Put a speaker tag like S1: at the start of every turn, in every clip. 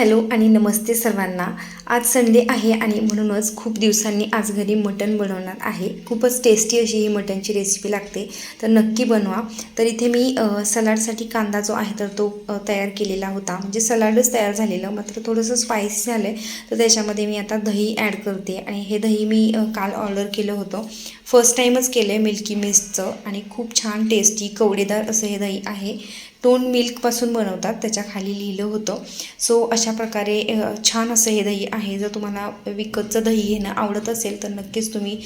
S1: Hello आणि नमस्ते सर्वांना. आज संडे आहे आणि म्हणूनच खूप दिवसांनी आज घरी मटण बनवणार आहे. खूपच टेस्टी अशी ही मटणची रेसिपी लागते. तर नक्की बनवा. तर इथे मी सलाडसाठी कांदा जो आहे तर तो तयार केलेला होता. म्हणजे सलाडच तयार झालेलं मात्र थोडंसं स्पायसी झालं आहे तर त्याच्यामध्ये मी आता दही ॲड करते आणि हे दही मी काल ऑर्डर केलं होतं. फर्स्ट टाईमच केलं आहे मिल्की मिस्टचं आणि खूप छान टेस्टी कवडेदार असं हे दही आहे. टोन मिल्कपासून बनवतात त्याच्याखाली लिहिलं होतं. सो अशा प्रकारे छान असं हे दही आहे. जर तुम्हाला विकतचं दही घेणं आवडत असेल तर नक्कीच तुम्ही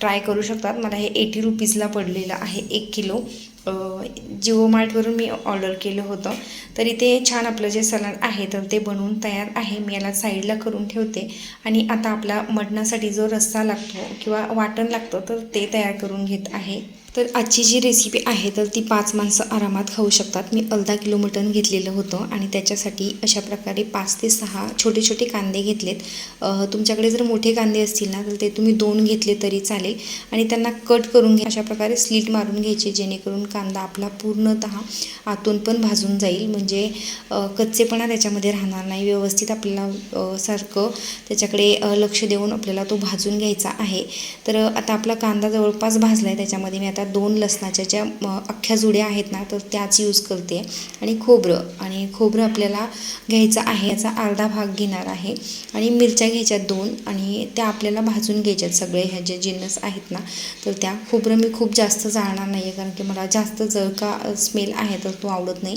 S1: ट्राय करू शकतात. मला हे एटी रुपीजला पडलेलं आहे एक किलो. जिओ मार्टवरून मी ऑर्डर केलं होतं. तर इथे छान आपलं जे सलाड आहे तर ते बनवून तयार आहे. मी याला साईडला करून ठेवते. आणि आता आपला मटणासाठी जो रस्सा लागतो किंवा वाटण लागतं तर ते तयार करून घेत आहे. तर आजची जी रेसिपी आहे तर ती पाच माणसं आरामात खाऊ शकतात. मी अर्धा किलो मटण घेतलेलं होतं आणि त्याच्यासाठी अशा प्रकारे पाच ते सहा छोटे छोटे कांदे घेतलेत. तुमच्याकडे जर मोठे कांदे असतील ना तर ते तुम्ही दोन घेतले तरी चालेल. आणि त्यांना कट करून घ्या. अशा प्रकारे स्लीट मारून घ्यायचे जेणेकरून कांदा आपला पूर्णतः आतून पण भाजून जाईल. म्हणजे कच्चेपणा त्याच्यामध्ये राहणार नाही. व्यवस्थित आपल्याला सारखं त्याच्याकडे लक्ष देऊन आपल्याला तो भाजून घ्यायचा आहे. तर आता आपला कांदा जवळपास भाजला आहे त्याच्यामध्ये मी आता दोन लसणाच्या ज्या अख्ख्या जुड्या आहेत ना तर त्याच यूज करते. आणि खोबरं आणि खोबरं आपल्याला घ्यायचं आहे याचा अर्धा भाग घेणार आहे. आणि मिरच्या घ्यायच्यात दोन आणि त्या आपल्याला भाजून घ्यायच्यात सगळे ह्या जे जिन्नस आहेत ना तर त्या. खोबरं मी खूप जास्त जाळणार नाही आहे कारण की मला जास्त जळका स्मेल आहे तर तो आवडत नाही.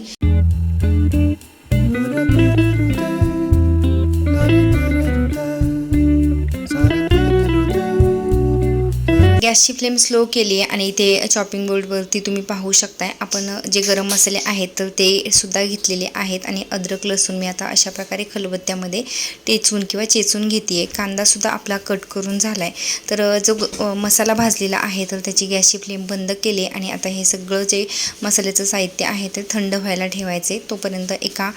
S1: गॅसची फ्लेम स्लो केली आहे आणि इथे चॉपिंग बोर्डवरती तुम्ही पाहू शकताय. आपण जे गरम मसाले आहेत तर ते सुद्धा घेतलेले आहेत आणि अद्रक लसूण मी आता अशा प्रकारे खलबत्त्यामध्ये टेचून किंवा चेचून घेते आहे कांदासुद्धा आपला कट करून झाला आहे तर जो मसाला भाजलेला आहे तर त्याची गॅसची फ्लेम बंद केली आणि आता हे सगळं जे मसाल्याचं साहित्य आहे ते थंड व्हायला ठेवायचे तोपर्यंत एका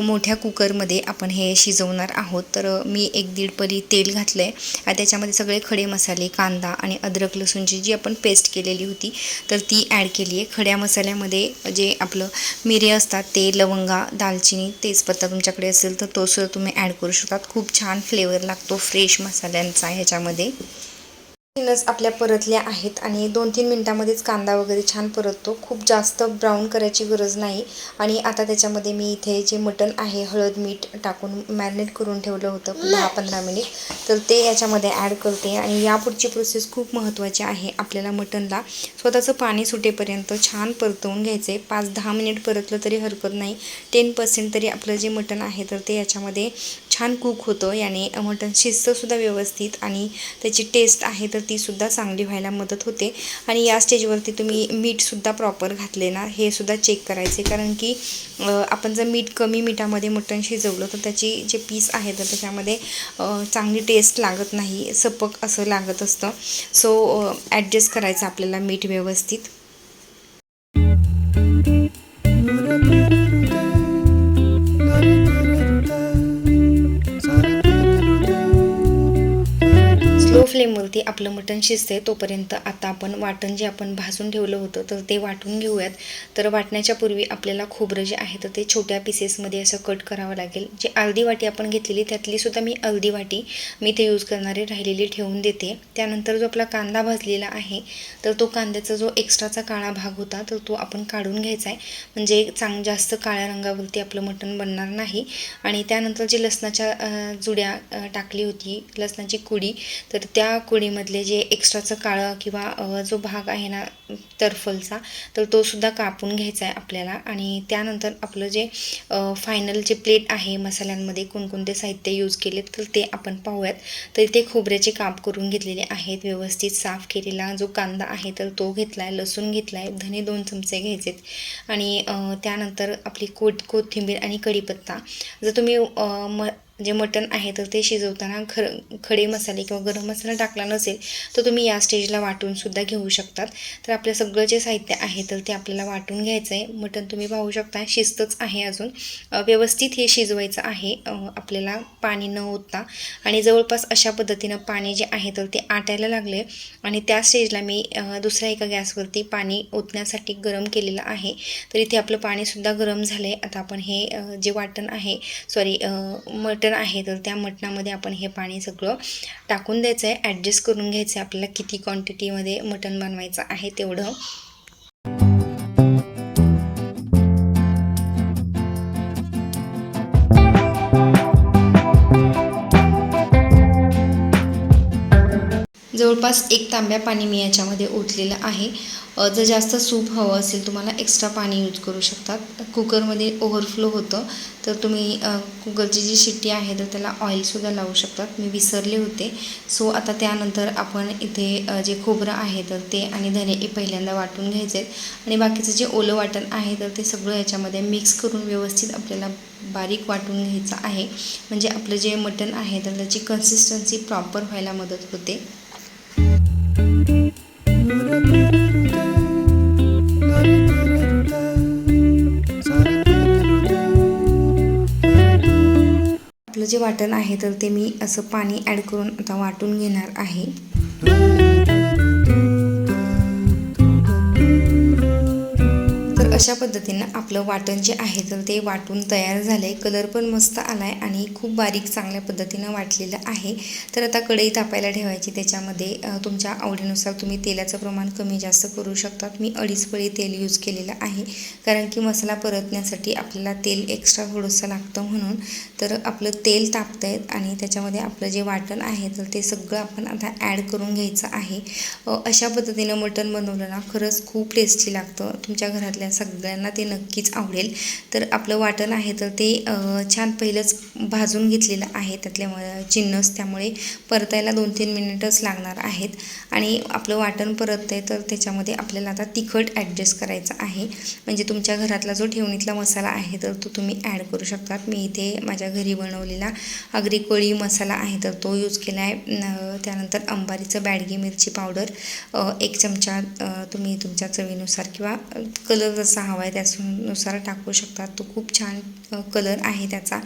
S1: मोठ्या कुकरमध्ये आपण हे शिजवणार आहोत. तर मी एक दीड परी तेल घातलं आहे आणि त्याच्यामध्ये सगळे खडे मसाले कांदा आणि अद्रक अद्रक लसूणची जी आपण पेस्ट केलेली होती तर ती ॲड केली आहे खड्या मसाल्यामध्ये जे आपलं मिरे असतात ते लवंगा दालचिनी तेजपत्ता तुमच्याकडे असेल तर तो सुद्धा तुम्ही ॲड करू शकतात. खूप छान फ्लेवर लागतो फ्रेश मसाल्यांचा ह्याच्यामध्ये. नस आपल्या परतल्या आहेत आणि दोन तीन मिनटामध्येच कांदा वगैरे छान परततो. खूप जास्त ब्राऊन करायची गरज नाही. आणि आता त्याच्यामध्ये मी इथे जे मटण आहे हळद मीठ टाकून मॅरिनेट करून ठेवलं होतं दहा पंधरा मिनिट तर ते याच्यामध्ये ॲड करते. आणि यापुढची प्रोसेस खूप महत्त्वाची आहे आपल्याला मटणला. स्वतःचं पाणी सुटेपर्यंत छान परतवून घ्यायचं. आहे पाच दहा मिनिट परतलं तरी हरकत नाही. टेन पर्सेंट तरी आपलं जे मटण आहे तर ते याच्यामध्ये छान कुक होतं. याने मटण शिजतंसुद्धा व्यवस्थित आणि त्याची टेस्ट आहे तर तीसुद्धा चांगली व्हायला मदत होते. आणि या स्टेजवरती तुम्ही मीठसुद्धा प्रॉपर घातले ना हे सुद्धा चेक करायचे. कारण की आपण जर मीठ कमी मिठामध्ये मटण शिजवलं तर त्याची जे पीस आहे तर त्याच्यामध्ये चांगली टेस्ट लागत नाही. सपक असं लागत असतं. सो ॲडजस्ट करायचं आपल्याला मीठ व्यवस्थित. फ्लेमवरती आपलं मटण शिजते तोपर्यंत आता आपण वाटण जे आपण भाजून ठेवलं होतं तर ते वाटून घेऊयात. तर वाटण्याच्या पूर्वी आपल्याला खोबरं जे आहे तर ते छोट्या पीसेसमध्ये असं कट करावं लागेल. जे अर्धी वाटी आपण घेतलेली त्यातली सुद्धा मी अर्धी वाटी मी ते यूज करणारे राहिलेली ठेवून देते. त्यानंतर जो आपला कांदा भाजलेला आहे तर तो कांद्याचा जो एक्स्ट्राचा काळा भाग होता तर तो आपण काढून घ्यायचा आहे. म्हणजे चांग जास्त काळ्या रंगावरती आपलं मटण बनणार नाही. आणि त्यानंतर जे लसणाच्या जुड्या टाकली होती लसणाची कुडी तर त्या कुडीमधले जे एक्स्ट्राचं काळं किंवा जो भाग आहे ना तरफलचा तर तो सुद्धा कापून घ्यायचा आहे आपल्याला. आणि त्यानंतर आपलं जे फायनल जे प्लेट आहे मसाल्यांमध्ये कोणकोणते साहित्य यूज केले तर ते आपण पाहूयात. तर इथे खोबऱ्याचे काप करून घेतलेले आहेत व्यवस्थित साफ केलेला जो कांदा आहे तर तो घेतला आहे लसूण घेतला आहे धने दोन चमचे घ्यायचे आणि त्यानंतर आपली कोट कोथिंबीर आणि कढीपत्ता. जर तुम्ही म जे मटण आहे तर ते शिजवताना ख खडे मसाले किंवा गरम मसाला टाकला नसेल तर तुम्ही या स्टेजला वाटूनसुद्धा घेऊ शकतात. तर आपलं सगळं जे साहित्य आहे तर ते आपल्याला वाटून घ्यायचं आहे मटण तुम्ही पाहू शकता शिस्तच आहे अजून. व्यवस्थित हे शिजवायचं आहे. आपल्याला पाणी न ओतता. आणि जवळपास अशा पद्धतीनं पाणी जे आहे तर ते आटायला लागले आणि त्या स्टेजला मी दुसऱ्या एका गॅसवरती पाणी ओतण्यासाठी गरम केलेलं आहे. तर इथे आपलं पाणीसुद्धा गरम झालं आहे आता आपण हे जे वाटण आहे सॉरी मटण आहे तर त्या मटणामध्ये आपण हे पाणी सगळं टाकून द्यायचं आहे ॲडजस्ट करून घ्यायचं आहे आपल्याला किती क्वांटिटीमध्ये मटण बनवायचं आहे तेवढं. जवळपास एक तांब्या पाणी मी याच्यामध्ये ओतलेलं आहे. जर जास्त सूप हवं असेल तुम्हाला एक्स्ट्रा पाणी यूज करू शकतात. कुकरमध्ये ओव्हरफ्लो होतं तर तुम्ही कुकरची जी शिट्टी आहे तर त्याला ऑइलसुद्धा लावू शकतात. मी विसरले होते. सो आता त्यानंतर आपण इथे जे खोबरं आहे तर ते आणि धने हे पहिल्यांदा वाटून घ्यायचे आहेत. आणि बाकीचं जे ओलं वाटण आहे तर ते सगळं याच्यामध्ये मिक्स करून व्यवस्थित आपल्याला बारीक वाटून घ्यायचं आहे. म्हणजे आपलं जे मटण आहे तर त्याची कन्सिस्टन्सी प्रॉपर व्हायला मदत होते. जे वाटण आहे तर ते मी असं पाणी ॲड करून आता वाटून घेणार आहे. अशा पद्धतीनं आपलं वाटण जे आहे तर ते वाटून तयार झालं आहे कलर पण मस्त आला आहे आणि खूप बारीक चांगल्या पद्धतीनं वाटलेलं आहे. तर आता कढई तापायला ठेवायची. त्याच्यामध्ये तुमच्या आवडीनुसार तुम्ही तेलाचं प्रमाण कमी जास्त करू शकतात. मी अडीच पळी तेल यूज केलेलं आहे. कारण की मसाला परतण्यासाठी आपल्याला तेल एक्स्ट्रा थोडंसं लागतं म्हणून. तर आपलं तेल तापतं आहे आणि त्याच्यामध्ये आपलं जे वाटण आहे तर ते सगळं आपण आता ॲड करून घ्यायचं आहे. अशा पद्धतीनं मटण बनवलं ना खरंच खूप टेस्टी लागतं. तुमच्या घरातल्या सगळ्यांना ते नक्कीच आवडेल. तर आपलं वाटण आहे तर ते छान पहिलंच भाजून घेतलेलं आहे. त्यातल्या चिन्नस जिन्नस त्यामुळे परतायला दोन तीन मिनिटच लागणार आहेत. आणि आपलं वाटण परत आहे तर त्याच्यामध्ये आपल्याला आता तिखट ॲडजस्ट करायचं आहे. म्हणजे तुमच्या घरातला जो ठेवणीतला मसाला आहे तर तो तुम्ही ॲड करू शकतात. मी इथे माझ्या घरी बनवलेला आगरी कोळी मसाला आहे तर तो यूज केला आहे त्यानंतर अंबारीचं बॅडगी मिरची पावडर एक चमचा तुम्ही तुमच्या चवीनुसार किंवा कलर कसा हवा आहे त्यानुसार टाकू शकतात. तो खूप छान कलर आहे त्याचा.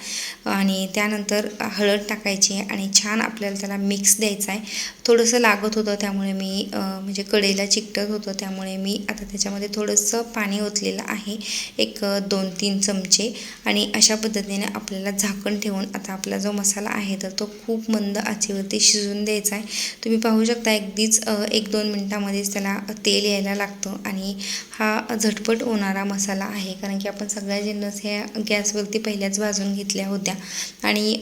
S1: आणि त्यानंतर हळद टाकायची आहे आणि छान आपल्याला त्याला मिक्स द्यायचा आहे. थोडंसं लागत होतं त्यामुळे मी म्हणजे कढईला चिकटत होतं. त्यामुळे मी आता त्याच्यामध्ये थोडंसं पाणी ओतलेलं आहे. एक दोन तीन चमचे. आणि अशा पद्धतीने आपल्याला झाकण ठेवून आता आपला जो मसाला आहे तर तो खूप मंद आचेवरती शिजून द्यायचा आहे. तुम्ही पाहू शकता अगदीच एक दोन मिनटामध्येच त्याला तेल यायला लागतं. आणि हा झटपट ओन होणारा मसाला आहे. कारण की आपण सगळ्या जिन्नस ह्या गॅसवरती पहिल्याच भाजून घेतल्या होत्या. आणि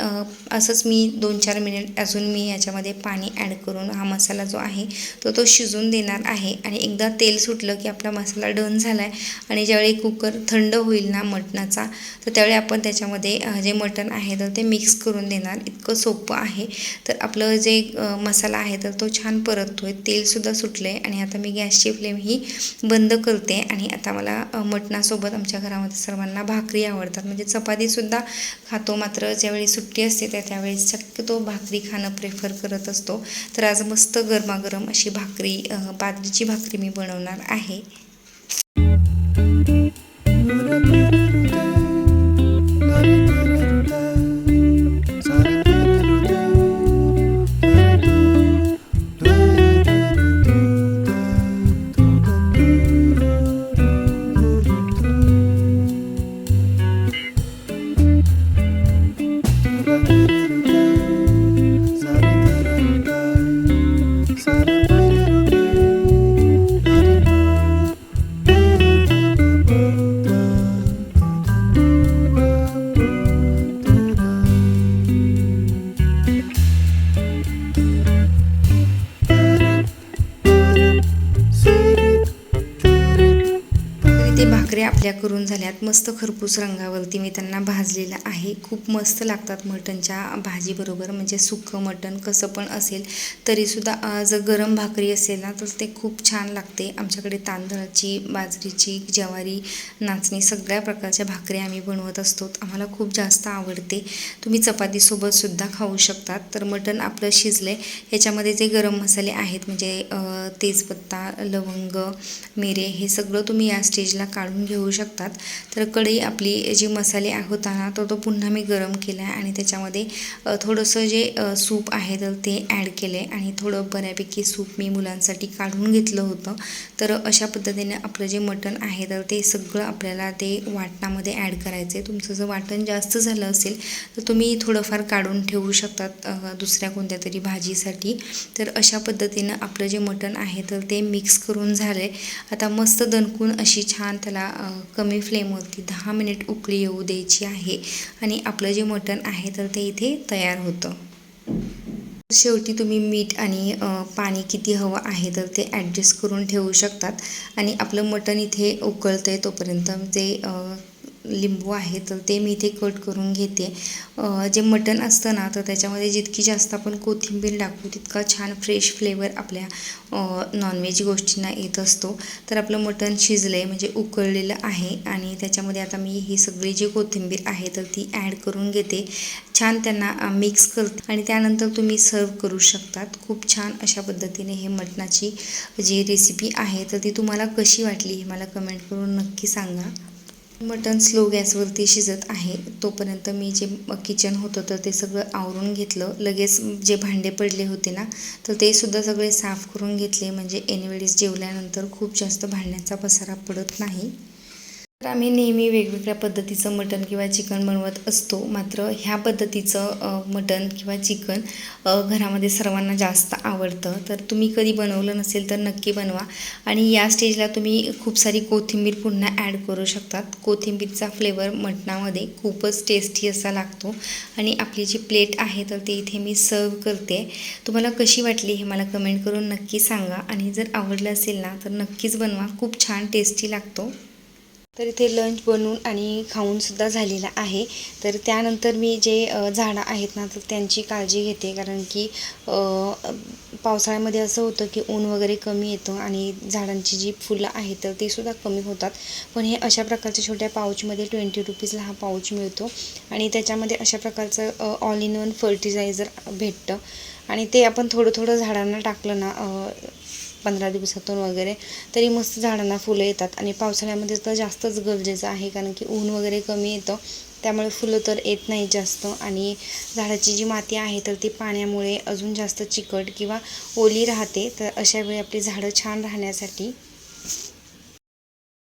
S1: असंच मी दोन चार मिनिट अजून मी याच्यामध्ये पाणी ॲड करून हा मसाला जो आहे तो तो शिजून देणार आहे. आणि एकदा तेल सुटलं की आपला मसाला डन झाला आहे आणि ज्यावेळी कुकर थंड होईल ना मटणाचा तर त्यावेळी आपण त्याच्यामध्ये जे मटण आहे तर ते मिक्स करून देणार. इतकं सोपं आहे. तर आपलं जे मसाला आहे तर तो छान परततो आहे तेलसुद्धा सुटलं आहे आणि आता मी गॅसची फ्लेम ही बंद करते. आणि आता मला मटणासोबत आमच्या घरामध्ये सर्वांना भाकरी आवडतात. म्हणजे चपातीसुद्धा खातो मात्र ज्यावेळी सुट्टी असते त्या त्यावेळी शक्यतो भाकरी खाणं प्रेफर करत असतो. तर आज मस्त गरमागरम अशी भाकरी बाजरीची भाकरी मी बनवणार आहे. करून झाल्यात. मस्त खरपूस रंगावरती मी त्यांना भाजलेलं आहे. खूप मस्त लागतात मटणच्या भाजीबरोबर. म्हणजे सुक्कं मटण कसं पण असेल तरीसुद्धा जर गरम भाकरी असेल ना तर ते खूप छान लागते. आमच्याकडे तांदळाची बाजरीची ज्वारी नाचणी सगळ्या प्रकारच्या भाकरी आम्ही बनवत असतो. आम्हाला खूप जास्त आवडते. तुम्ही चपातीसोबतसुद्धा खाऊ शकतात. तर मटण आपलं शिजलं आहे ह्याच्यामध्ये जे गरम मसाले आहेत म्हणजे तेजपत्ता लवंग मिरे हे सगळं तुम्ही या स्टेजला काढून घेऊ शकतात. तर कढई आपली जी मसाले होता ना तो तो पुन्हा मी गरम केला आहे आणि त्याच्यामध्ये थोडंसं जे सूप आहे तर ते ॲड केलं आणि थोडं बऱ्यापैकी सूप मी मुलांसाठी काढून घेतलं होतं. तर अशा पद्धतीने आपलं जे मटण आहे तर ते सगळं आपल्याला ते वाटणामध्ये ॲड करायचं आहे तुमचं जर वाटण जास्त झालं असेल तर तुम्ही थोडंफार काढून ठेवू शकतात दुसऱ्या कोणत्या तरी भाजीसाठी. तर अशा पद्धतीनं आपलं जे मटण आहे तर ते मिक्स करून झाले आता मस्त दणकून अशी छान त्याला कमी फ्लेमवरती दहा मिनिट उकळी येऊ द्यायची आहे आणि आपलं जे मटण आहे तर ते इथे तयार होतं. शेवटी तुम्ही मीठ आणि पाणी किती हवं आहे तर ते ॲडजस्ट करून ठेवू शकतात आणि आपलं मटण इथे उकळतं आहे तोपर्यंत जे लिंबू आहे तर ते मी इथे कट करून घेते. जे मटण असतं ना तर त्याच्यामध्ये जितकी जास्त आपण कोथिंबीर टाकू तितका छान फ्रेश फ्लेवर आपल्या नॉनव्हेज गोष्टींना येत असतो. तर आपलं मटण शिजलं आहे म्हणजे उकळलेलं आहे. आणि त्याच्यामध्ये आता मी ही सगळी जी कोथिंबीर आहे तर ती ॲड करून घेते. छान त्यांना मिक्स करते. आणि त्यानंतर तुम्ही सर्व करू शकतात. खूप छान अशा पद्धतीने हे मटणाची जी रेसिपी आहे तर ती तुम्हाला कशी वाटली हे मला कमेंट करून नक्की सांगा. मटण स्लो गॅसवरती शिजत आहे. तोपर्यंत मी जे किचन होतं तर ते सगळं आवरून घेतलं. लगेच जे भांडे पडले होते ना तर ते सुद्धा सगळे साफ करून घेतले. म्हणजे एनवेळीस जेवल्यानंतर खूप जास्त भांड्यांचा पसारा पडत नाही. तर आम्ही नेहमी वेगवेगळ्या पद्धतीचं मटण किंवा चिकन बनवत असतो. मात्र ह्या पद्धतीचं मटण किंवा चिकन घरामध्ये सर्वांना जास्त आवडतं. तर तुम्ही कधी बनवलं नसेल तर नक्की बनवा. आणि या स्टेजला तुम्ही खूप सारी कोथिंबीर पुन्हा ॲड करू शकतात. कोथिंबीरचा फ्लेवर मटणामध्ये खूपच टेस्टी असा लागतो. आणि आपली जी प्लेट आहे तर ती इथे मी सर्व करते. तुम्हाला कशी वाटली हे मला कमेंट करून नक्की सांगा. आणि जर आवडलं असेल ना तर नक्कीच बनवा. खूप छान टेस्टी लागतो. तर इथे लंच बनवून आणि खाऊनसुद्धा झालेला आहे. तर त्यानंतर मी जे झाडं आहेत ना तर त्यांची काळजी घेते. कारण की पावसाळ्यामध्ये असं होतं की ऊन वगैरे कमी येतं आणि झाडांची जी फुलं आहेत तर तीसुद्धा कमी होतात. पण हे अशा प्रकारच्या छोट्या पाऊचमध्ये ट्वेंटी रुपीजला हा पाऊच मिळतो. आणि त्याच्यामध्ये अशा प्रकारचं ऑल इन वन फर्टिलायझर भेटतं. आणि ते आपण थोडं थोडं झाडांना टाकलं ना पंधरा दिवसातून वगैरे तरी मस्त झाडांना फुलं येतात. आणि पावसाळ्यामध्ये तर जास्तच गरजेचं आहे कारण की ऊन वगैरे कमी येतं. त्यामुळे फुलं तर येत नाहीत जास्त. आणि झाडाची जी माती आहे तर ती पाण्यामुळे अजून जास्त चिकट किंवा ओली राहते. तर अशा वेळी आपली झाडं छान राहण्यासाठी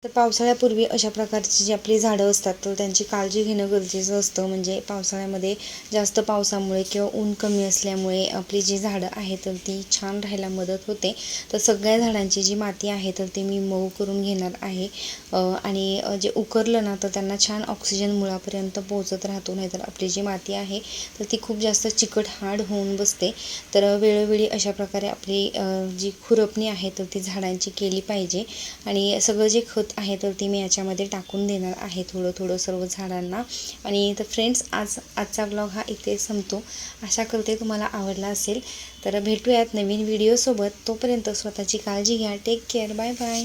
S1: तर पावसाळ्यापूर्वी अशा प्रकारची जी आपली झाडं असतात तर त्यांची काळजी घेणं गरजेचं असतं. म्हणजे पावसाळ्यामध्ये जास्त पावसामुळे किंवा ऊन कमी असल्यामुळे आपली जी झाडं आहेत तर ती छान राहायला मदत होते. तर सगळ्या झाडांची जी माती आहे तर ती मी मऊ करून घेणार आहे. आणि जे उकरलं ना तर त्यांना छान ऑक्सिजन मुळापर्यंत पोहोचत राहतो. नाहीतर आपली जी माती आहे तर ती खूप जास्त चिकट हार्ड होऊन बसते. तर वेळोवेळी अशा प्रकारे आपली जी खुरपणी आहे तर ती झाडांची केली पाहिजे. आणि सगळं जे खत खत आहे तर ती मी याच्यामध्ये टाकून देणार आहे थोडं थोडं सर्व झाडांना. आणि तर फ्रेंड्स आज आजचा ब्लॉग हा इथे संपतो. आशा करते तुम्हाला आवडला असेल. तर भेटूयात नवीन व्हिडिओसोबत तोपर्यंत स्वतःची काळजी घ्या. Take care bye bye